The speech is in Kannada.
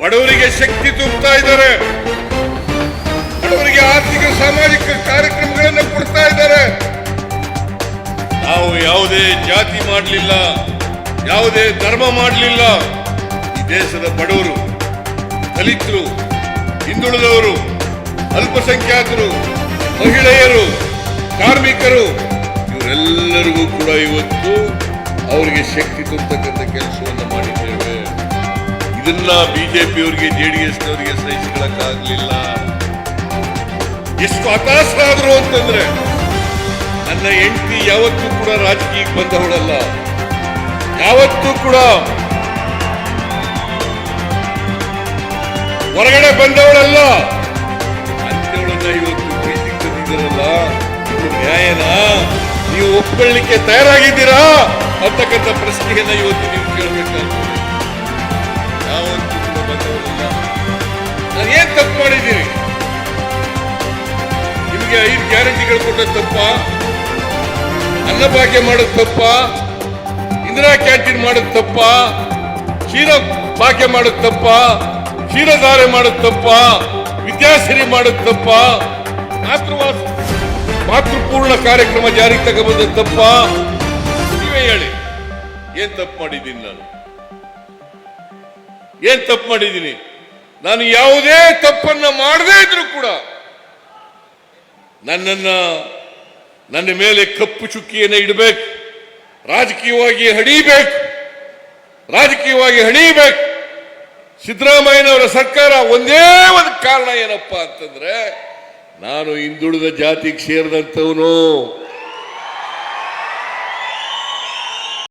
ಬಡವರಿಗೆ ಶಕ್ತಿ ತುಂಬುತ್ತಾ ಇದ್ದಾರೆ. ಬಡವರಿಗೆ ಆರ್ಥಿಕ ಸಾಮಾಜಿಕ ಕಾರ್ಯಕ್ರಮಗಳನ್ನು ಕೊಡ್ತಾ ಇದ್ದಾರೆ. ನಾವು ಯಾವುದೇ ಜಾತಿ ಮಾಡಲಿಲ್ಲ, ಯಾವುದೇ ಧರ್ಮ ಮಾಡಲಿಲ್ಲ. ಈ ದೇಶದ ಬಡವರು, ದಲಿತರು, ಹಿಂದುಳಿದವರು, ಅಲ್ಪಸಂಖ್ಯಾತರು, ಮಹಿಳೆಯರು, ಕಾರ್ಮಿಕರು, ಇವರೆಲ್ಲರಿಗೂ ಕೂಡ ಇವತ್ತು ಅವರಿಗೆ ಶಕ್ತಿ ತುಂಬತಕ್ಕಂಥ ಕೆಲಸವನ್ನು ಮಾಡಿದ್ದೇವೆ ಇದನ್ನ ಬಿಜೆಪಿಯವರಿಗೆ ಜೆಡಿಎಸ್ನವರಿಗೆ ಸಹಿಸಿಕೊಳ್ಳಕ್ಕಾಗಲಿಲ್ಲ ಎಷ್ಟು ಹತಾಶರಾದ್ರು ಅಂತಂದ್ರೆ, ನನ್ನ ಹೆಂಡತಿ ಯಾವತ್ತೂ ಕೂಡ ರಾಜಕೀಯಕ್ಕೆ ಬಂದವಳಲ್ಲ. ಯಾವತ್ತೂ ಕೂಡ ಹೊರಗಡೆ ಬಂದವಳಲ್ಲ. ಅಂತವಳನ್ನ ಇವತ್ತು ಪ್ರೀತಿಗೆ ನ್ಯಾಯನ ನ್ಯಾಯನಾ? ನೀವು ಒಪ್ಕೊಳ್ಳಿಕ್ಕೆ ತಯಾರಾಗಿದ್ದೀರಾ? ಅಂತಕ್ಕಂಥ ಪ್ರಶ್ನೆಯನ್ನ ಇವತ್ತು ಮಾಡಿದ್ದೀನಿ ನಿಮಗೆ ಐದು ಗ್ಯಾರಂಟಿಗಳು ಕೊಟ್ಟ ತಪ್ಪ. ಅನ್ನಭಾಗ್ಯ ಮಾಡೋದು ತಪ್ಪ. ಇಂದಿರಾ ಕ್ಯಾಂಟೀನ್ ಮಾಡೋದು ತಪ್ಪ. ಕ್ಷೀರ ಭಾಗ್ಯ ಮಾಡೋದು ತಪ್ಪ. ಕ್ಷೀರಧಾರೆ ಮಾಡೋದು ತಪ್ಪ. ವಿದ್ಯಾಸಿರಿ ಮಾಡೋದು ತಪ್ಪ. ಮಾತೃವಾಸ, ಮಾತೃಪೂರ್ಣ ಕಾರ್ಯಕ್ರಮ ಜಾರಿಗೆ ತಗೊಬಂದ ತಪ್ಪ. ನೀವೇ ಹೇಳಿ. ಏನ್ ತಪ್ಪು ಮಾಡಿದ್ದೀನಿ ನಾನು? ಏನ್ ತಪ್ಪು ಮಾಡಿದ್ದೀನಿ? ನಾನು ಯಾವುದೇ ತಪ್ಪನ್ನ ಮಾಡದೇ ಇದ್ರು ಕೂಡ ನನ್ನನ್ನ ನನ್ನ ಮೇಲೆ ಕಪ್ಪು ಚುಕ್ಕಿಯನ್ನು ಇಡಬೇಕು, ರಾಜಕೀಯವಾಗಿ ಹಣಿಬೇಕು ರಾಜಕೀಯವಾಗಿ ಹಣಿಬೇಕು. ಸಿದ್ದರಾಮಯ್ಯನವರ ಸರ್ಕಾರ ಒಂದೇ ಒಂದು ಕಾರಣ ಏನಪ್ಪಾ ಅಂತಂದ್ರೆ, ನಾನು ಹಿಂದುಳಿದ ಜಾತಿಗೆ ಸೇರಿದಂಥವನು